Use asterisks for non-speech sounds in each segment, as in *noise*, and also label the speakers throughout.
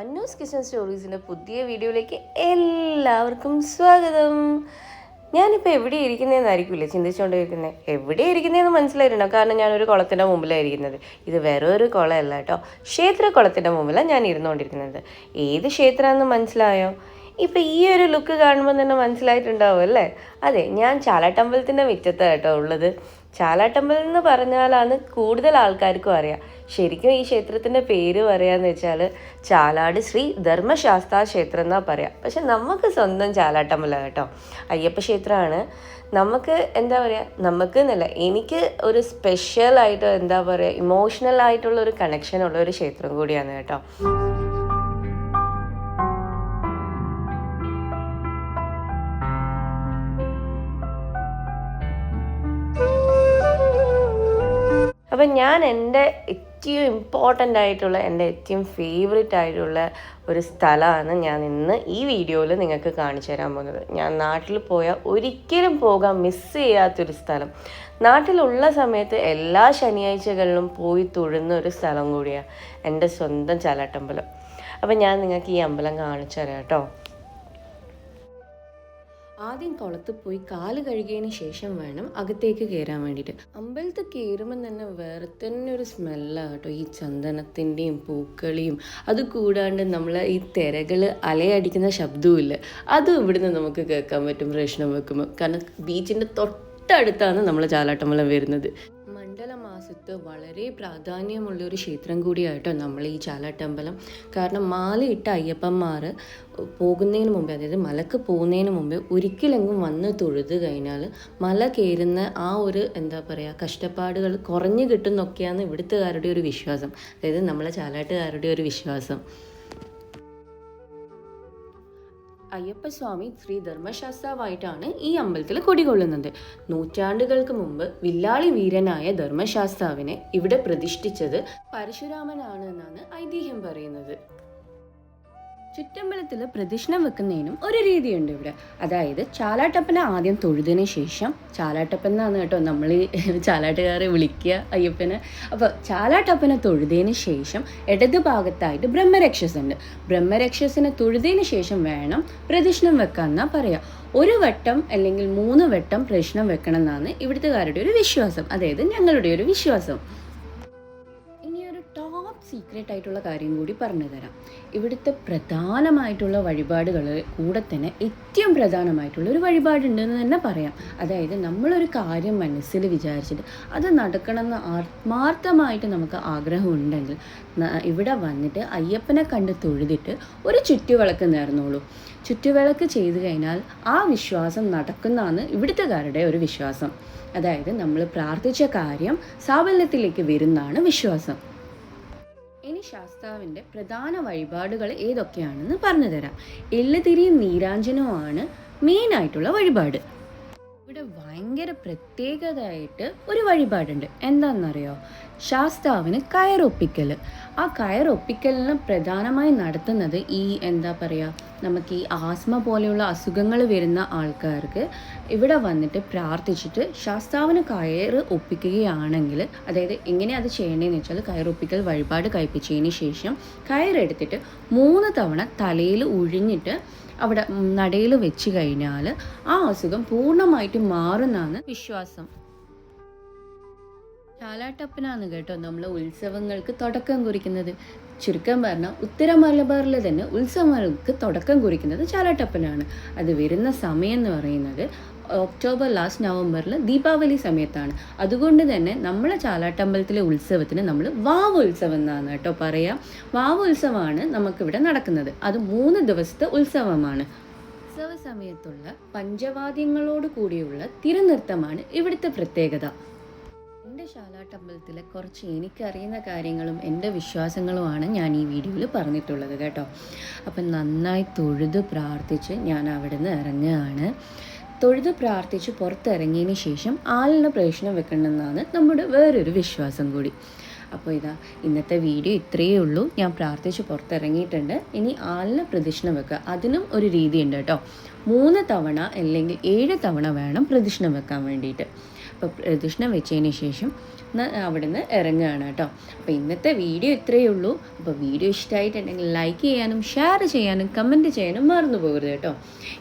Speaker 1: അന്നൂസ് kitchen സ്റ്റോറീസിന്റെ പുതിയ വീഡിയോയിലേക്ക് എല്ലാവർക്കും സ്വാഗതം. ഞാനിപ്പോൾ എവിടെ ഇരിക്കുന്നതെന്നായിരിക്കില്ലേ ചിന്തിച്ചുകൊണ്ടിരിക്കുന്നത് എവിടെ ഇരിക്കുന്നതെന്ന് മനസ്സിലായിട്ടുണ്ടോ കാരണം ഞാനൊരു കുളത്തിന്റെ മുമ്പിലാണ് ഇരിക്കുന്നത്. ഇത് വേറെ ഒരു കുളമല്ല കേട്ടോ. ക്ഷേത്ര കുളത്തിന്റെ മുമ്പിലാണ് ഞാൻ ഇരുന്നുകൊണ്ടിരിക്കുന്നത് ഏത് ക്ഷേത്രമാണെന്ന് മനസ്സിലായോ? ഇപ്പം ഈ ഒരു ലുക്ക് കാണുമ്പോൾ തന്നെ മനസ്സിലായിട്ടുണ്ടാവും അല്ലേ? അതെ ഞാൻ ചാലാട്ടമ്പലത്തിന്റെ മുറ്റത്താണ് കേട്ടോ ഉള്ളത്. ചാലാട്ടമ്പലം എന്ന് പറഞ്ഞാലാണ് കൂടുതൽ ആൾക്കാർക്കും അറിയാം. ശരിക്കും ഈ ക്ഷേത്രത്തിന്റെ പേര് പറയാന്ന് വെച്ചാൽ ചാലാട് ശ്രീ ധർമ്മശാസ്ത്ര ക്ഷേത്രം എന്നാ പറയാം. പക്ഷെ നമുക്ക് സ്വന്തം ചാലാട്ടമ്പല കേട്ടോ. അയ്യപ്പ ക്ഷേത്രമാണ്. നമുക്ക് എന്താ പറയുക നമുക്ക് എന്നല്ല എനിക്ക് ഒരു സ്പെഷ്യൽ ആയിട്ട് എന്താ പറയുക ഇമോഷണൽ ആയിട്ടുള്ള ഒരു കണക്ഷൻ ഉള്ള ഒരു ക്ഷേത്രം കൂടിയാണ് കേട്ടോ. അപ്പം ഞാൻ എന്റെ ഏറ്റവും ഇമ്പോർട്ടന്റ് ആയിട്ടുള്ള എന്റെ ഏറ്റവും ഫേവറേറ്റ് ആയിട്ടുള്ള ഒരു സ്ഥലമാണ് ഞാൻ ഇന്ന് ഈ വീഡിയോയിൽ നിങ്ങൾക്ക് കാണിച്ചു തരാൻ പോകുന്നത്. ഞാൻ നാട്ടിൽ പോയാൽ ഒരിക്കലും പോകാൻ മിസ് ചെയ്യാത്തൊരു സ്ഥലം. നാട്ടിലുള്ള സമയത്ത് എല്ലാ ശനിയാഴ്ചകളിലും പോയി തൊഴുന്ന ഒരു സ്ഥലം കൂടിയാണ് എന്റെ സ്വന്തം ചാലാട്ടമ്പലം അപ്പം ഞാൻ നിങ്ങൾക്ക് ഈ അമ്പലം കാണിച്ചു തരാം കേട്ടോ. ആദ്യം കുളത്ത് പോയി കാൽ കഴുകിയതിന് ശേഷം വേണം അകത്തേക്ക് കയറാൻ വേണ്ടിയിട്ട്. അമ്പലത്തിൽ കയറുമ്പോൾ തന്നെ വേറെ തന്നെ ഒരു സ്മെല്ലാണ് കേട്ടോ. ഈ ചന്ദനത്തിന്റെയും പൂക്കളിയും അത് കൂടാണ്ട് നമ്മൾ ഈ തിരകൾ അലയടിക്കുന്ന ശബ്ദവും ഇല്ല. അതും ഇവിടുന്ന് നമുക്ക് കേൾക്കാൻ പറ്റും പ്രശ്നം വെക്കുമ്പോൾ കാരണം ബീച്ചിന്റെ തൊട്ടടുത്താണ് നമ്മൾ ചാലാട്ടമ്പലം വരുന്നത്. മണ്ഡലമാസത്ത് വളരെ പ്രാധാന്യമുള്ള ഒരു ക്ഷേത്രം കൂടിയായിട്ടോ നമ്മൾ ഈ ചാലാട്ടമ്പലം. കാരണം മാലയിട്ട അയ്യപ്പന്മാർ പോകുന്നതിന് മുമ്പേ അതായത് മലക്ക് പോകുന്നതിന് മുമ്പേ ഒരിക്കലെങ്കിലും വന്ന് തൊഴുത് കഴിഞ്ഞാൽ മല കയറുന്ന ആ ഒരു എന്താ പറയുക കഷ്ടപ്പാടുകൾ കുറഞ്ഞു കിട്ടുന്നൊക്കെയാണ് ഇവിടുത്തുകാരുടെ ഒരു വിശ്വാസം. അതായത് നമ്മളെ ചാലാട്ടുകാരുടെ ഒരു വിശ്വാസം. അയ്യപ്പസ്വാമി ശ്രീ ധർമ്മശാസ്താവായിട്ടാണ് ഈ അമ്പലത്തിൽ കൊടികൊള്ളുന്നത്. നൂറ്റാണ്ടുകൾക്ക് മുമ്പ് വില്ലാളി വീരനായ ധർമ്മശാസ്താവിനെ ഇവിടെ പ്രതിഷ്ഠിച്ചത് പരശുരാമനാണ് എന്നാണ് ഐതിഹ്യം പറയുന്നത്. ചുറ്റമ്പലത്തിൽ പ്രദക്ഷിണം വെക്കുന്നതിനും ഒരു രീതിയുണ്ട് ഇവിടെ. അതായത് ചാലാട്ടപ്പനെ ആദ്യം തൊഴുതിന് ശേഷം ചാലാട്ടപ്പൻ എന്നാണ് കേട്ടോ നമ്മൾ *laughs* ചാലാട്ടുകാരെ വിളിക്കുക അയ്യപ്പനെ. അപ്പോൾ ചാലാട്ടപ്പനെ തൊഴുതിന് ശേഷം ഇടത് ഭാഗത്തായിട്ട് ബ്രഹ്മരക്ഷസുണ്ട്. ബ്രഹ്മരക്ഷസിനെ തൊഴുതിന് ശേഷം വേണം പ്രദക്ഷിണം വെക്കാന്നാ പറയാം. ഒരു വട്ടം അല്ലെങ്കിൽ മൂന്ന് വട്ടം പ്രദക്ഷിണം വെക്കണം എന്നാണ് ഇവിടുത്തുകാരുടെ ഒരു വിശ്വാസം. അതായത് ഞങ്ങളുടെ ഒരു വിശ്വാസം. ടോപ്പ് സീക്രട്ട് ആയിട്ടുള്ള കാര്യം കൂടി പറഞ്ഞു തരാം. ഇവിടുത്തെ പ്രധാനമായിട്ടുള്ള വഴിപാടുകൾ കൂടെ തന്നെ ഏറ്റവും പ്രധാനമായിട്ടുള്ള ഒരു വഴിപാടുണ്ടെന്ന് തന്നെ പറയാം. അതായത് നമ്മളൊരു കാര്യം മനസ്സിൽ വിചാരിച്ചിട്ട് അത് നടക്കണമെന്ന് ആത്മാർത്ഥമായിട്ട് നമുക്ക് ആഗ്രഹമുണ്ടെങ്കിൽ ഇവിടെ വന്നിട്ട് അയ്യപ്പനെ കണ്ട് തൊഴുതിട്ട് ഒരു ചുറ്റുവിളക്ക് നേർന്നോളൂ. ചുറ്റുവിളക്ക് ചെയ്തു കഴിഞ്ഞാൽ ആ വിശ്വാസം നടക്കുന്നതാണ് ഇവിടുത്തുകാരുടെ ഒരു വിശ്വാസം. അതായത് നമ്മൾ പ്രാർത്ഥിച്ച കാര്യം സാഫല്യത്തിലേക്ക് വരുന്നതാണ് വിശ്വാസം. ഇനി ശാസ്താവിന്റെ പ്രധാന വഴിപാടുകൾ ഏതൊക്കെയാണെന്ന് പറഞ്ഞു തരാം എള്ളുതിരിയും നീരാഞ്ജനവുമാണ് മെയിനായിട്ടുള്ള വഴിപാട്. ഭയങ്കര പ്രത്യേകതയായിട്ട് ഒരു വഴിപാടുണ്ട്. എന്താണെന്നറിയോ ശാസ്താവിന് കയറൊപ്പിക്കൽ ആ കയറൊപ്പിക്കലിന് പ്രധാനമായി നടത്തുന്നത് ഈ എന്താ പറയുക നമുക്ക് ഈ ആസ്മ പോലെയുള്ള അസുഖങ്ങൾ വരുന്ന ആൾക്കാർക്ക് ഇവിടെ വന്നിട്ട് പ്രാർത്ഥിച്ചിട്ട് ശാസ്താവിന് കയറ് ഒപ്പിക്കുകയാണെങ്കിൽ അതായത് എങ്ങനെ അത് ചെയ്യേണ്ടതെന്ന് വെച്ചാൽ കയറൊപ്പിക്കൽ വഴിപാട് കഴിപ്പിച്ചതിന് ശേഷം കയറെടുത്തിട്ട് മൂന്ന് തവണ തലയിൽ ഉഴിഞ്ഞിട്ട് അവിടെ നടയിൽ വെച്ച് കഴിഞ്ഞാൽ ആ അസുഖം പൂർണമായിട്ടും മാറുന്നാണ് വിശ്വാസം. ചാലാട്ടപ്പനാണ് കേട്ടോ നമ്മൾ ഉത്സവങ്ങൾക്ക് തുടക്കം കുറിക്കുന്നത്. ചുരുക്കം പറഞ്ഞാൽ ഉത്തര മലബാറിൽ തന്നെ ഉത്സവങ്ങൾക്ക് തുടക്കം കുറിക്കുന്നത് ചാലാട്ടപ്പനാണ്. അത് വരുന്ന സമയം എന്ന് പറയുന്നത് ഒക്ടോബർ ലാസ്റ്റ് നവംബറിൽ ദീപാവലി സമയത്താണ്. അതുകൊണ്ട് തന്നെ നമ്മളെ ചാലാട്ടമ്പലത്തിലെ ഉത്സവത്തിന് നമ്മൾ വാവ് ഉത്സവം എന്നാണ് കേട്ടോ പറയാം. വാവ് ഉത്സവമാണ് നമുക്കിവിടെ നടക്കുന്നത്. അത് മൂന്ന് ദിവസത്തെ ഉത്സവമാണ്. ഉത്സവ സമയത്തുള്ള പഞ്ചവാദ്യങ്ങളോട് കൂടിയുള്ള തിരുനൃത്തമാണ് ഇവിടുത്തെ പ്രത്യേകത. എന്റെ ശാലാട്ടമ്പലത്തിലെ കുറച്ച് എനിക്കറിയുന്ന കാര്യങ്ങളും എന്റെ വിശ്വാസങ്ങളുമാണ് ഞാൻ ഈ വീഡിയോയിൽ പറഞ്ഞിട്ടുള്ളത് കേട്ടോ. അപ്പം നന്നായി തൊഴുത് പ്രാർത്ഥിച്ച് ഞാൻ അവിടെ നിന്ന് ഇറങ്ങുകയാണ്. തൊഴുത് പ്രാർത്ഥിച്ച് പുറത്തിറങ്ങിയതിന് ശേഷം ആളിന് പ്രവേശനം വെക്കണമെന്നാണ് നമ്മുടെ വേറൊരു വിശ്വാസം കൂടി. അപ്പോൾ ഇതാ ഇന്നത്തെ വീഡിയോ ഇത്രയേ ഉള്ളൂ. ഞാൻ പ്രാർത്ഥിച്ച് പുറത്തിറങ്ങിയിട്ടുണ്ട്. ഇനി ആലിന് പ്രദക്ഷിണം വെക്കുക. അതിനും ഒരു രീതിയുണ്ട് കേട്ടോ. മൂന്ന് തവണ അല്ലെങ്കിൽ ഏഴ് തവണ വേണം പ്രദക്ഷിണം വെക്കാൻ വേണ്ടിയിട്ട്. പ്രദക്ഷിണം വെച്ചതിന് ശേഷം അവിടുന്ന് ഇറങ്ങുകയാണ് കേട്ടോ. അപ്പോൾ ഇന്നത്തെ വീഡിയോ ഇത്രയേ ഉള്ളൂ. അപ്പോൾ വീഡിയോ ഇഷ്ടമായിട്ടുണ്ടെങ്കിൽ ലൈക്ക് ചെയ്യാനും ഷെയർ ചെയ്യാനും കമന്റ് ചെയ്യാനും മറന്നു പോകരുത് കേട്ടോ.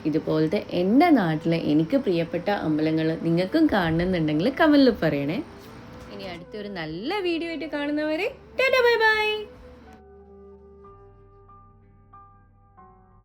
Speaker 1: ഇതുപോലത്തെ എന്റെ നാട്ടിലെ എനിക്ക് പ്രിയപ്പെട്ട അമ്പലങ്ങൾ നിങ്ങൾക്കും കാണണമെന്നുണ്ടെങ്കിൽ കമന്റിൽ പറയണേ. ഇനി അടുത്തൊരു നല്ല വീഡിയോ ആയിട്ട് കാണുന്നവരെ ബൈ ബൈ